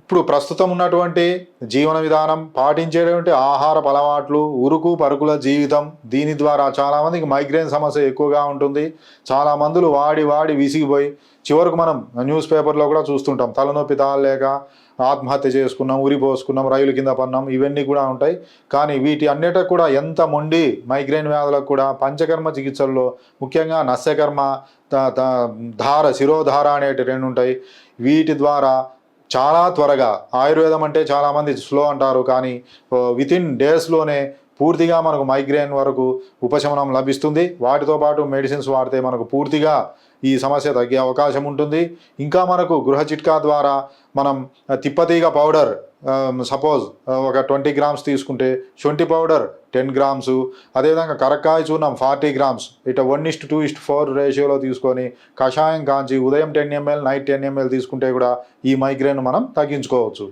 ఇప్పుడు ప్రస్తుతం ఉన్నటువంటి జీవన విధానం పాటించేటువంటి ఆహార అలవాట్లు ఉరుకు పరుకుల జీవితం దీని ద్వారా చాలామందికి మైగ్రేన్ సమస్య ఎక్కువగా ఉంటుంది. చాలా మందులు వాడి వాడి విసిగిపోయి చివరకు మనం న్యూస్ పేపర్లో కూడా చూస్తుంటాం. తలనొప్పి తాళలేక ఆత్మహత్య చేసుకున్నాం ఉరిపోసుకున్నాం రైలు కింద పన్నాం ఇవన్నీ కూడా ఉంటాయి. కానీ వీటి అన్నిటికి కూడా ఎంత మొండి మైగ్రేన్ వ్యాధులకు కూడా పంచకర్మ చికిత్సల్లో ముఖ్యంగా నస్యకర్మ త- ధార శిరోధార అనేటి రెండు ఉంటాయి. వీటి ద్వారా చాలా త్వరగా. ఆయుర్వేదం అంటే చాలామంది స్లో అంటారు కానీ విత్ ఇన్ డేస్లోనే పూర్తిగా మనకు మైగ్రేన్ వరకు ఉపశమనం లభిస్తుంది. వాటితో పాటు మెడిసిన్స్ వాడితే మనకు పూర్తిగా ఈ సమస్య తగ్గే అవకాశం ఉంటుంది. ఇంకా మనకు గృహ చిట్కా ద్వారా మనం తిప్పతీగ పౌడర్ సపోజ్ ఒక ట్వంటీ గ్రామ్స్ తీసుకుంటే శొంఠి పౌడర్ టెన్ గ్రామ్స్ అదేవిధంగా కరక్కాయ చూర్ణం ఫార్టీ గ్రామ్స్ ఇట one is to two is to four రేషియోలో తీసుకొని కషాయం కాంచి ఉదయం ten ML night ten ML తీసుకుంటే కూడా ఈ మైగ్రేన్ మనం తగ్గించుకోవచ్చు.